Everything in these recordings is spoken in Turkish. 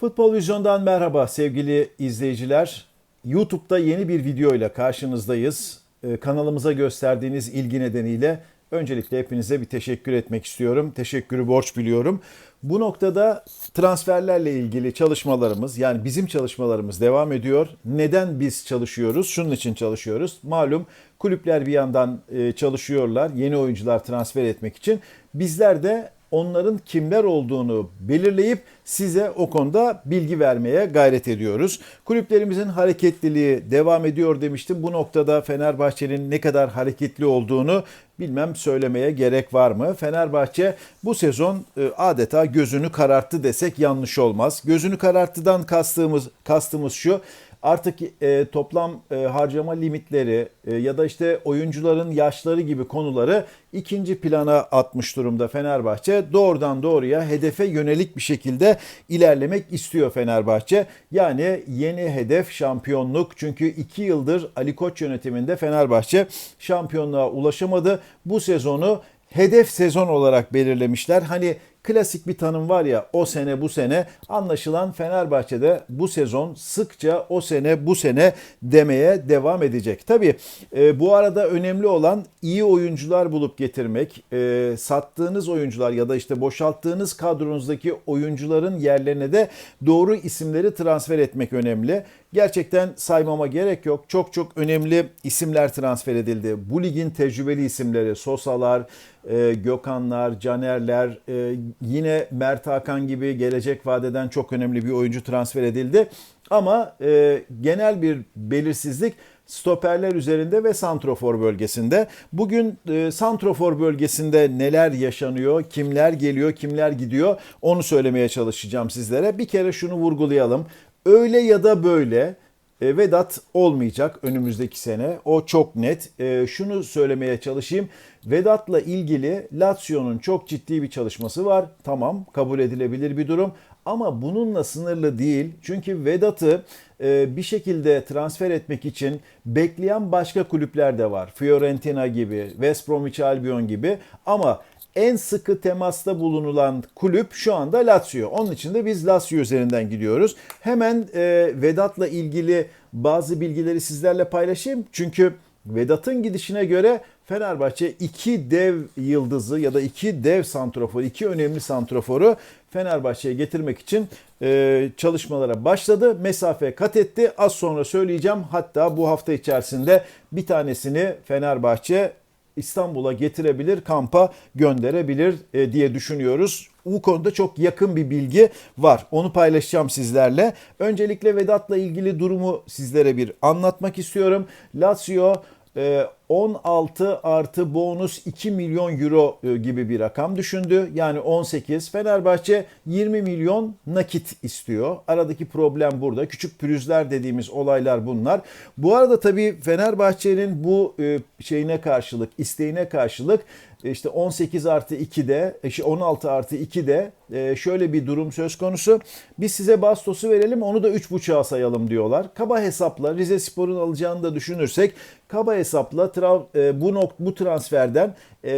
Futbol Vizyon'dan merhaba sevgili izleyiciler. YouTube'da yeni bir video ile karşınızdayız. Ee, Kanalımıza gösterdiğiniz ilgi nedeniyle öncelikle hepinize bir teşekkür etmek istiyorum. Teşekkürü borç biliyorum. Bu noktada transferlerle ilgili çalışmalarımız yani bizim çalışmalarımız devam ediyor. Neden biz çalışıyoruz? Şunun için çalışıyoruz. Malum kulüpler bir yandan e, çalışıyorlar yeni oyuncular transfer etmek için. Bizler de onların kimler olduğunu belirleyip size o konuda bilgi vermeye gayret ediyoruz. Kulüplerimizin hareketliliği devam ediyor demiştim. Bu noktada Fenerbahçe'nin ne kadar hareketli olduğunu bilmem söylemeye gerek var mı? Fenerbahçe bu sezon e, adeta gözünü kararttı desek yanlış olmaz. Gözünü kararttıdan kastımız kastımız şu artık e, toplam e, harcama limitleri e, ya da işte oyuncuların yaşları gibi konuları ikinci plana atmış durumda Fenerbahçe. Doğrudan doğruya hedefe yönelik bir şekilde ilerlemek istiyor Fenerbahçe. Yani yeni hedef şampiyonluk. Çünkü iki yıldır Ali Koç yönetiminde Fenerbahçe şampiyonluğa ulaşamadı. Bu sezonu hedef sezon olarak belirlemişler. Hani klasik bir tanım var ya o sene bu sene anlaşılan Fenerbahçe'de bu sezon sıkça o sene bu sene demeye devam edecek. Tabii e, bu arada önemli olan iyi oyuncular bulup getirmek, e, sattığınız oyuncular ya da işte boşalttığınız kadronuzdaki oyuncuların yerlerine de doğru isimleri transfer etmek önemli. Gerçekten saymama gerek yok. Çok çok önemli isimler transfer edildi. Bu ligin tecrübeli isimleri Sosalar, e, Gökhanlar, Canerler, e, yine Mert Hakan gibi gelecek vadeden çok önemli bir oyuncu transfer edildi. Ama e, genel bir belirsizlik stoperler üzerinde ve santrofor bölgesinde. Bugün e, santrofor bölgesinde neler yaşanıyor, kimler geliyor, kimler gidiyor onu söylemeye çalışacağım sizlere. Bir kere şunu vurgulayalım. Öyle ya da böyle e, Vedat olmayacak önümüzdeki sene. O çok net. E, şunu söylemeye çalışayım. Vedat'la ilgili Lazio'nun çok ciddi bir çalışması var. Tamam kabul edilebilir bir durum. Ama bununla sınırlı değil. Çünkü Vedat'ı e, bir şekilde transfer etmek için bekleyen başka kulüpler de var. Fiorentina gibi, West Bromwich Albion gibi. Ama en sıkı temasta bulunulan kulüp şu anda Lazio. Onun için de biz Lazio üzerinden gidiyoruz. Hemen e, Vedat'la ilgili bazı bilgileri sizlerle paylaşayım. Çünkü Vedat'ın gidişine göre Fenerbahçe iki dev yıldızı ya da iki dev santroforu, iki önemli santroforu Fenerbahçe'ye getirmek için e, çalışmalara başladı. Mesafe kat etti. Az sonra söyleyeceğim. Hatta bu hafta içerisinde bir tanesini Fenerbahçe İstanbul'a getirebilir, kampa gönderebilir e, diye düşünüyoruz. Bu konuda çok yakın bir bilgi var. Onu paylaşacağım sizlerle. Öncelikle Vedat'la ilgili durumu sizlere bir anlatmak istiyorum. Lazio 16 e, artı bonus 2 milyon euro e, gibi bir rakam düşündü. Yani 18. Fenerbahçe 20 milyon nakit istiyor. Aradaki problem burada. Küçük pürüzler dediğimiz olaylar bunlar. Bu arada tabii Fenerbahçe'nin bu e, şeyine karşılık, isteğine karşılık işte 18 artı 2'de, 16 artı 2'de şöyle bir durum söz konusu. Biz size Bastos'u verelim onu da 3.5'a sayalım diyorlar. Kaba hesapla Rize Spor'un alacağını da düşünürsek kaba hesapla bu, bu transferden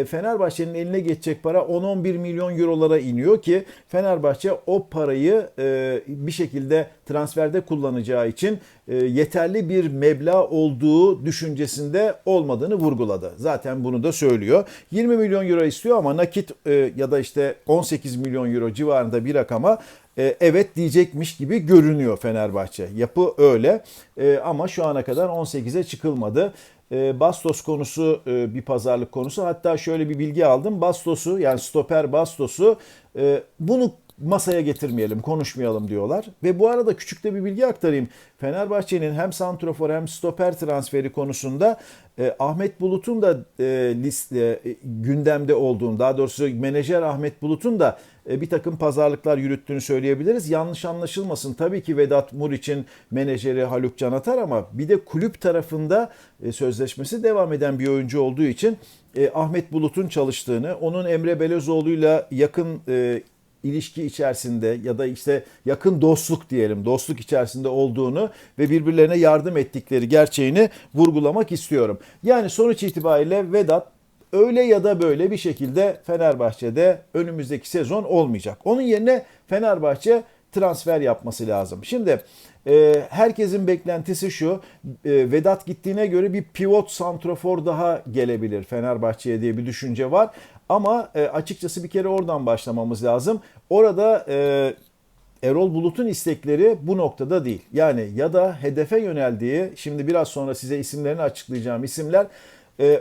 Fenerbahçe'nin eline geçecek para 10-11 milyon eurolara iniyor ki Fenerbahçe o parayı bir şekilde transferde kullanacağı için yeterli bir meblağ olduğu düşüncesinde olmadığını vurguladı. Zaten bunu da söylüyor. 20 milyon euro istiyor ama nakit ya da işte 18 milyon euro civarında bir rakama evet diyecekmiş gibi görünüyor Fenerbahçe. Yapı öyle ama şu ana kadar 18'e çıkılmadı. Bastos konusu bir pazarlık konusu. Hatta şöyle bir bilgi aldım. Bastos'u yani stoper Bastos'u bunu masaya getirmeyelim, konuşmayalım diyorlar. Ve bu arada küçük de bir bilgi aktarayım. Fenerbahçe'nin hem santrofor hem stoper transferi konusunda e, Ahmet Bulut'un da e, liste e, gündemde olduğunu, daha doğrusu menajer Ahmet Bulut'un da e, bir takım pazarlıklar yürüttüğünü söyleyebiliriz. Yanlış anlaşılmasın. Tabii ki Vedat Muriç'in menajeri Haluk Canatar ama bir de kulüp tarafında e, sözleşmesi devam eden bir oyuncu olduğu için e, Ahmet Bulut'un çalıştığını, onun Emre Belözoğlu'yla yakın e, ilişki içerisinde ya da işte yakın dostluk diyelim dostluk içerisinde olduğunu ve birbirlerine yardım ettikleri gerçeğini vurgulamak istiyorum. Yani sonuç itibariyle Vedat öyle ya da böyle bir şekilde Fenerbahçe'de önümüzdeki sezon olmayacak. Onun yerine Fenerbahçe transfer yapması lazım. Şimdi e, herkesin beklentisi şu. E, Vedat gittiğine göre bir pivot santrofor daha gelebilir Fenerbahçe'ye diye bir düşünce var. Ama e, açıkçası bir kere oradan başlamamız lazım. Orada e, Erol Bulut'un istekleri bu noktada değil. Yani ya da hedefe yöneldiği, şimdi biraz sonra size isimlerini açıklayacağım isimler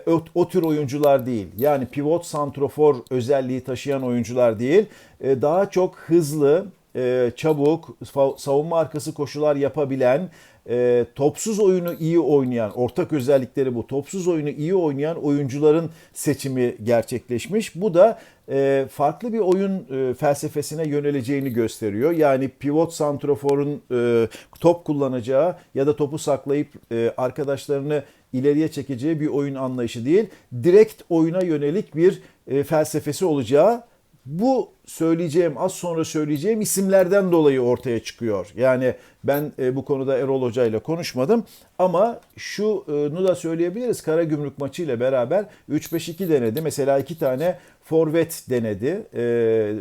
o, o tür oyuncular değil. Yani pivot santrofor özelliği taşıyan oyuncular değil. Daha çok hızlı, e, çabuk, savunma arkası koşular yapabilen, e, topsuz oyunu iyi oynayan, ortak özellikleri bu. Topsuz oyunu iyi oynayan oyuncuların seçimi gerçekleşmiş. Bu da e, farklı bir oyun e, felsefesine yöneleceğini gösteriyor. Yani pivot santroforun e, top kullanacağı ya da topu saklayıp e, arkadaşlarını ileriye çekeceği bir oyun anlayışı değil. Direkt oyuna yönelik bir e, felsefesi olacağı bu söyleyeceğim az sonra söyleyeceğim isimlerden dolayı ortaya çıkıyor. Yani ben e, bu konuda Erol Hoca ile konuşmadım ama şunu da söyleyebiliriz. Karagümrük maçı ile beraber 3-5-2 denedi. Mesela iki tane forvet denedi. E,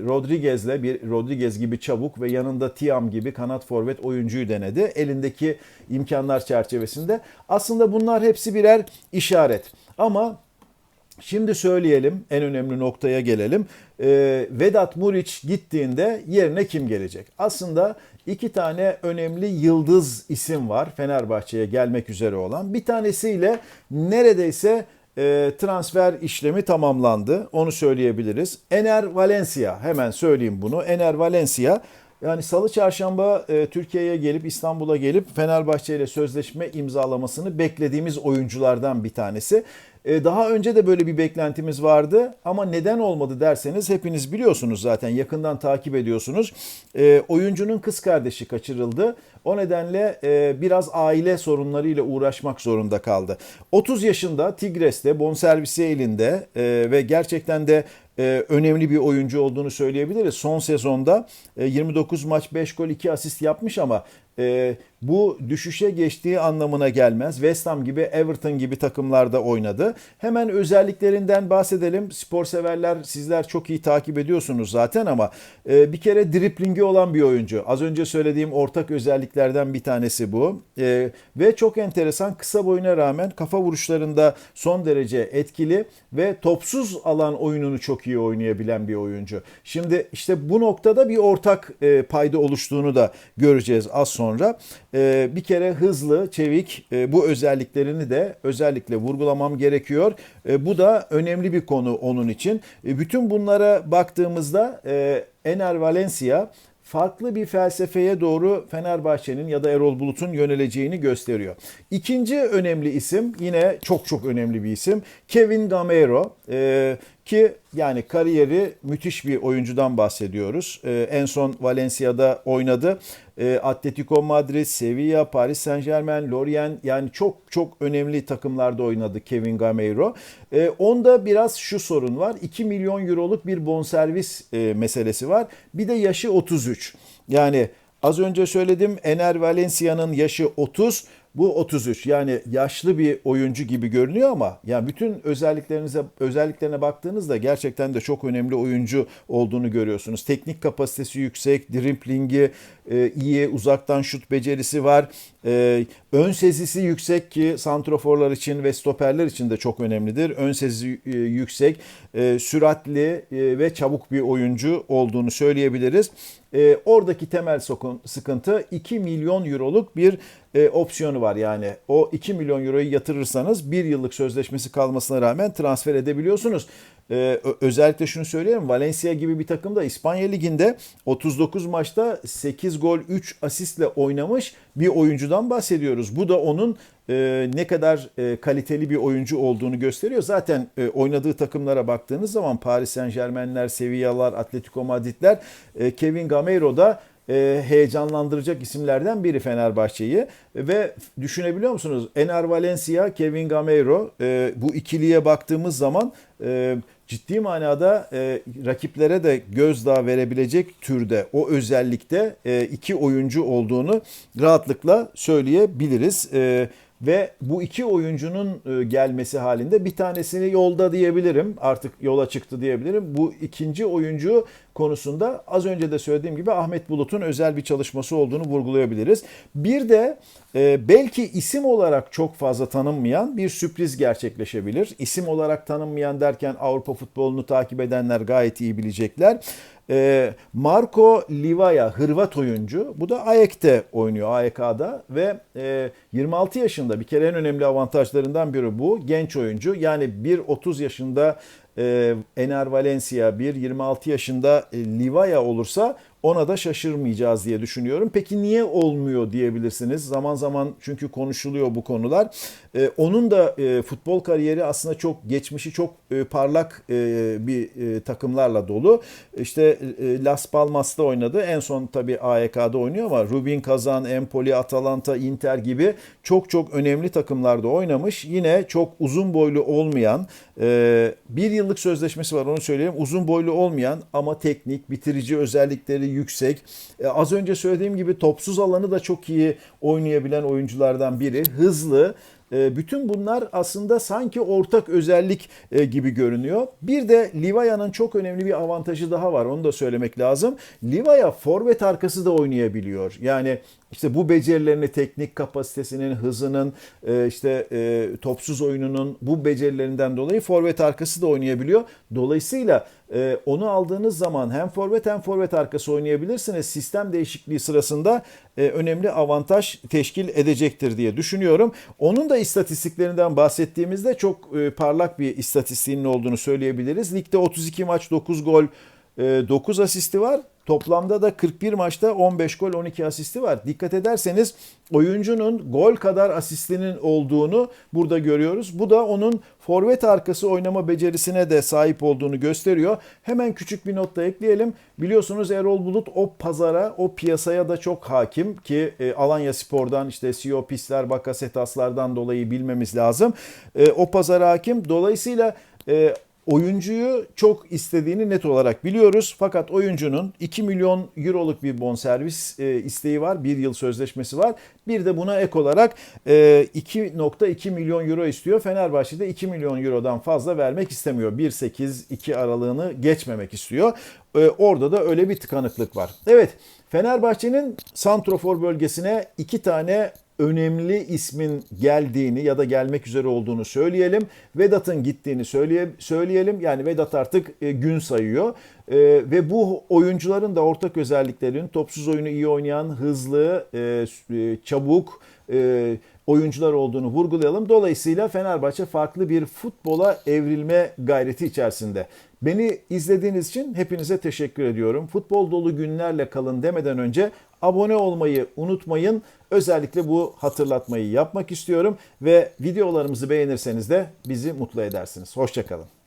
Rodriguez'le bir Rodriguez gibi çabuk ve yanında Tiam gibi kanat forvet oyuncuyu denedi. Elindeki imkanlar çerçevesinde. Aslında bunlar hepsi birer işaret. Ama Şimdi söyleyelim en önemli noktaya gelelim. Ee, Vedat Muriç gittiğinde yerine kim gelecek? Aslında iki tane önemli yıldız isim var Fenerbahçe'ye gelmek üzere olan. Bir tanesiyle neredeyse e, transfer işlemi tamamlandı. Onu söyleyebiliriz. Ener Valencia hemen söyleyeyim bunu. Ener Valencia yani salı çarşamba e, Türkiye'ye gelip İstanbul'a gelip Fenerbahçe ile sözleşme imzalamasını beklediğimiz oyunculardan bir tanesi. E, daha önce de böyle bir beklentimiz vardı ama neden olmadı derseniz hepiniz biliyorsunuz zaten yakından takip ediyorsunuz. E, oyuncunun kız kardeşi kaçırıldı. O nedenle e, biraz aile sorunlarıyla uğraşmak zorunda kaldı. 30 yaşında Tigres'te bonservisi elinde ve gerçekten de önemli bir oyuncu olduğunu söyleyebiliriz. Son sezonda 29 maç 5 gol 2 asist yapmış ama bu düşüşe geçtiği anlamına gelmez. West Ham gibi, Everton gibi takımlarda oynadı. Hemen özelliklerinden bahsedelim. Spor severler sizler çok iyi takip ediyorsunuz zaten ama e, bir kere driplingi olan bir oyuncu. Az önce söylediğim ortak özelliklerden bir tanesi bu. E, ve çok enteresan kısa boyuna rağmen kafa vuruşlarında son derece etkili ve topsuz alan oyununu çok iyi oynayabilen bir oyuncu. Şimdi işte bu noktada bir ortak e, payda oluştuğunu da göreceğiz az sonra. E, bir kere hızlı, çevik e, bu özelliklerini de özellikle vurgulamam gerekiyor. E, bu da önemli bir konu onun için. E, bütün bunlara baktığımızda e, Ener Valencia farklı bir felsefeye doğru Fenerbahçe'nin ya da Erol Bulut'un yöneleceğini gösteriyor. İkinci önemli isim yine çok çok önemli bir isim Kevin Gamero. Ee, ki yani kariyeri müthiş bir oyuncudan bahsediyoruz. Ee, en son Valencia'da oynadı. Ee, Atletico Madrid, Sevilla, Paris Saint Germain, Lorient yani çok çok önemli takımlarda oynadı Kevin Gameiro. Ee, onda biraz şu sorun var. 2 milyon euroluk bir bonservis e, meselesi var. Bir de yaşı 33. Yani az önce söyledim Ener Valencia'nın yaşı 30. Bu 33 yani yaşlı bir oyuncu gibi görünüyor ama yani bütün özelliklerinize özelliklerine baktığınızda gerçekten de çok önemli oyuncu olduğunu görüyorsunuz. Teknik kapasitesi yüksek, dribblingi e, iyi, uzaktan şut becerisi var. E, ön sezisi yüksek ki santroforlar için ve stoperler için de çok önemlidir. Ön sezisi e, yüksek, e, süratli e, ve çabuk bir oyuncu olduğunu söyleyebiliriz. E, oradaki temel sıkıntı 2 milyon euroluk bir e, opsiyonu var. Yani o 2 milyon euroyu yatırırsanız bir yıllık sözleşmesi kalmasına rağmen transfer edebiliyorsunuz. Ee, özellikle şunu söyleyeyim. Valencia gibi bir takım da İspanya Ligi'nde 39 maçta 8 gol 3 asistle oynamış bir oyuncudan bahsediyoruz. Bu da onun e, ne kadar e, kaliteli bir oyuncu olduğunu gösteriyor. Zaten e, oynadığı takımlara baktığınız zaman Paris Saint Germain'ler, Sevilla'lar, Atletico Madrid'ler, e, Kevin Gameiro da e, heyecanlandıracak isimlerden biri Fenerbahçe'yi. Ve düşünebiliyor musunuz? Ener Valencia, Kevin Gameiro e, bu ikiliye baktığımız zaman e, ciddi manada e, rakiplere de gözdağı verebilecek türde o özellikte e, iki oyuncu olduğunu rahatlıkla söyleyebiliriz. E, ve bu iki oyuncunun e, gelmesi halinde bir tanesini yolda diyebilirim. Artık yola çıktı diyebilirim. Bu ikinci oyuncu konusunda az önce de söylediğim gibi Ahmet Bulut'un özel bir çalışması olduğunu vurgulayabiliriz. Bir de e, belki isim olarak çok fazla tanınmayan bir sürpriz gerçekleşebilir. İsim olarak tanınmayan derken Avrupa futbolunu takip edenler gayet iyi bilecekler. E, Marco Livaya Hırvat oyuncu. Bu da AEK'te oynuyor AEK'da ve e, 26 yaşında bir kere en önemli avantajlarından biri bu. Genç oyuncu yani bir 30 yaşında e, Ener Valencia bir 26 yaşında e, Livaya olursa ona da şaşırmayacağız diye düşünüyorum. Peki niye olmuyor diyebilirsiniz. Zaman zaman çünkü konuşuluyor bu konular. Ee, onun da e, futbol kariyeri aslında çok geçmişi çok e, parlak e, bir e, takımlarla dolu. İşte e, Las Palmas'ta oynadı. En son tabii AEK'da oynuyor ama Rubin Kazan, Empoli, Atalanta, Inter gibi çok çok önemli takımlarda oynamış. Yine çok uzun boylu olmayan e, bir yıllık sözleşmesi var onu söyleyeyim. Uzun boylu olmayan ama teknik, bitirici özellikleri yüksek. E, az önce söylediğim gibi topsuz alanı da çok iyi oynayabilen oyunculardan biri. Hızlı, e, bütün bunlar aslında sanki ortak özellik e, gibi görünüyor. Bir de Livaya'nın çok önemli bir avantajı daha var. Onu da söylemek lazım. Livaya forvet arkası da oynayabiliyor. Yani işte bu becerilerini, teknik kapasitesinin, hızının, e, işte topsuz oyununun bu becerilerinden dolayı forvet arkası da oynayabiliyor. Dolayısıyla onu aldığınız zaman hem forvet hem forvet arkası oynayabilirsiniz. Sistem değişikliği sırasında önemli avantaj teşkil edecektir diye düşünüyorum. Onun da istatistiklerinden bahsettiğimizde çok parlak bir istatistiğinin olduğunu söyleyebiliriz. Ligde 32 maç 9 gol 9 asisti var. Toplamda da 41 maçta 15 gol 12 asisti var. Dikkat ederseniz oyuncunun gol kadar asistinin olduğunu burada görüyoruz. Bu da onun forvet arkası oynama becerisine de sahip olduğunu gösteriyor. Hemen küçük bir not da ekleyelim. Biliyorsunuz Erol Bulut o pazara, o piyasaya da çok hakim ki e, Alanya Spor'dan işte CEO Pisler, Bakasetaslardan dolayı bilmemiz lazım. E, o pazara hakim. Dolayısıyla e, oyuncuyu çok istediğini net olarak biliyoruz. Fakat oyuncunun 2 milyon euroluk bir bonservis e, isteği var. Bir yıl sözleşmesi var. Bir de buna ek olarak e, 2.2 milyon euro istiyor. Fenerbahçe'de 2 milyon eurodan fazla vermek istemiyor. 1.8-2 aralığını geçmemek istiyor. E, orada da öyle bir tıkanıklık var. Evet Fenerbahçe'nin Santrofor bölgesine iki tane önemli ismin geldiğini ya da gelmek üzere olduğunu söyleyelim. Vedat'ın gittiğini söyleye, söyleyelim. Yani Vedat artık e, gün sayıyor. E, ve bu oyuncuların da ortak özelliklerinin topsuz oyunu iyi oynayan, hızlı, e, e çabuk, e, oyuncular olduğunu vurgulayalım. Dolayısıyla Fenerbahçe farklı bir futbola evrilme gayreti içerisinde. Beni izlediğiniz için hepinize teşekkür ediyorum. Futbol dolu günlerle kalın demeden önce abone olmayı unutmayın. Özellikle bu hatırlatmayı yapmak istiyorum ve videolarımızı beğenirseniz de bizi mutlu edersiniz. Hoşçakalın.